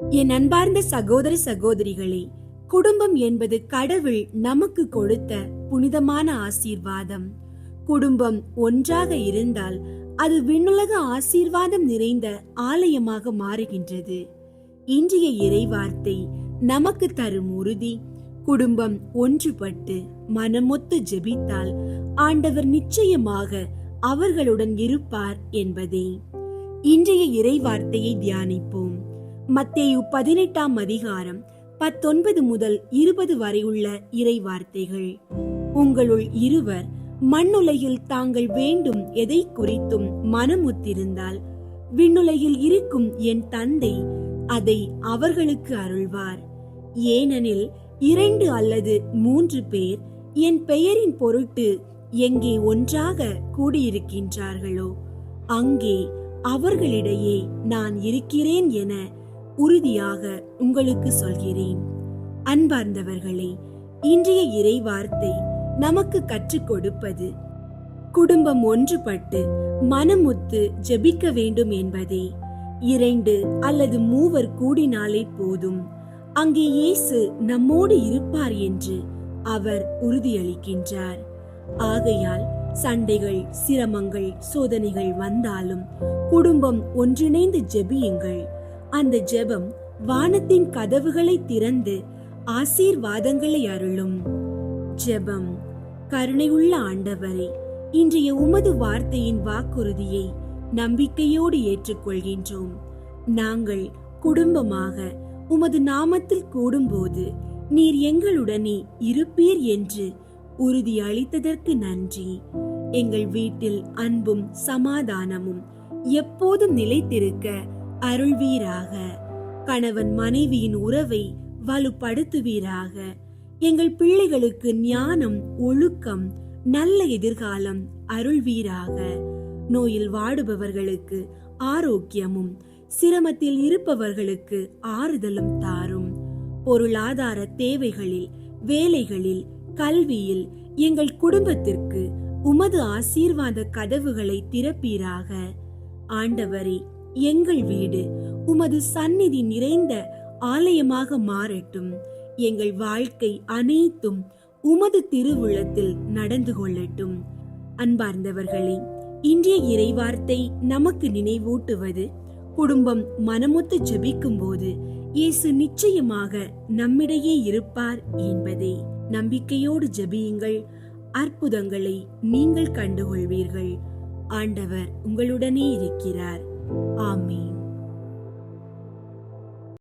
என் அன்பார்ந்த சகோதர சகோதரிகளே குடும்பம் என்பது கடவுள் நமக்கு கொடுத்த புனிதமான ஆசீர்வாதம். குடும்பம் ஒன்றாக இருந்தால் அது விண்ணுலக ஆசீர்வாதம் நிறைந்த ஆலயமாக மாறுகின்றது. இன்றைய இறைவார்த்தை நமக்கு தரும் உறுதி. குடும்பம் ஒன்றுபட்டு மனமொத்து ஜெபித்தால் ஆண்டவர் நிச்சயமாக அவர்களுடன் இருப்பார் என்பதே. இன்றைய இறைவார்த்தையை தியானிப்போம். மத்தேயு பதினெட்டாம் அதிகாரம் பத்தொன்பது முதல் இருபது வரை உள்ள இறைவார்த்தைகள். உங்களுள் இருவர் மண்ணுலகில் தாங்கள் வேண்டும் எதை குறித்தும் மனமுத்திருந்தால் விண்ணுலகில் இருக்கும் என் தந்தை அதை அவர்களுக்கு அருள்வார். ஏனெனில் இரண்டு அல்லது மூன்று பேர் என் பெயரின் பொருட்டு எங்கே ஒன்றாக கூடியிருக்கின்றார்களோ அங்கே அவர்களிடையே நான் இருக்கிறேன் என உறுதியாக உங்களுக்கு சொல்கிறேன். அன்பார்ந்தவர்களே இன்றைய இறை வார்த்தை நமக்கு கற்றுக் கொடுப்பது குடும்பம் ஒன்றுபட்டு மனமுத்து ஜெபிக்க வேண்டும் என்பதே. இரண்டு அல்லது மூவர் கூடினாலே போதும். அங்கே இயேசு நம்மோடு இருப்பார் என்று அவர் உறுதியளிக்கின்றார். ஆகையால் சண்டைகள் சிரமங்கள் சோதனைகள் வந்தாலும் குடும்பம் ஒன்றிணைந்து ஜெபியுங்கள். அந்த ஜெபம் வானத்தின் கதவுகளை திறந்து ஆசீர்வாதங்களை அருளும். ஜெபம் கருணையுள்ள ஆண்டவரே இன்றைய உமது வார்த்தையின் வாக்குறுதியை நம்பிக்கையோடு ஏற்றுக்கொள்கின்றோம். நாங்கள் குடும்பமாக உமது நாமத்தில் கூடும்போது நீர் எங்களுடனே இருப்பீர் என்று உறுதி அளித்ததற்கு நன்றி. எங்கள் வீட்டில் அன்பும் சமாதானமும் எப்போதும் நிலைத்திருக்க அருள்வீராக. கணவன் மனைவியின் உறவை வலுப்படுத்துவீராக. எங்கள் பிள்ளைகளுக்கு ஞானம் ஒழுக்கம் நல்ல எதிர்காலம் அருள்வீராக. நோயில் வாடுபவர்களுக்கு ஆரோக்கியமும் சிரமத்தில் இருப்பவர்களுக்கு ஆறுதலும் தாரும். பொருளாதார தேவைகளில் வேலைகளில் கல்வியில் எங்கள் குடும்பத்திற்கு உமது ஆசீர்வாத கதவுகளை திறப்பீராக. ஆண்டவரே எங்கள் வீடு உமது சந்நிதி நிறைந்த ஆலயமாக மாறட்டும். எங்கள் வாழ்க்கை அனைத்தும் உமது திருவுளத்தில் நடந்து கொள்ளட்டும். அன்பார்ந்தவர்களே இன்றைய இறைவார்த்தை நமக்கு நினைவூட்டுவது குடும்பம் மனமொத்து ஜெபிக்கும் போது இயேசு நிச்சயமாக நம்மிடையே இருப்பார் என்பதே. நம்பிக்கையோடு ஜெபியுங்கள். அற்புதங்களை நீங்கள் கண்டுகொள்வீர்கள். ஆண்டவர் உங்களுடனே இருக்கிறார். Amém.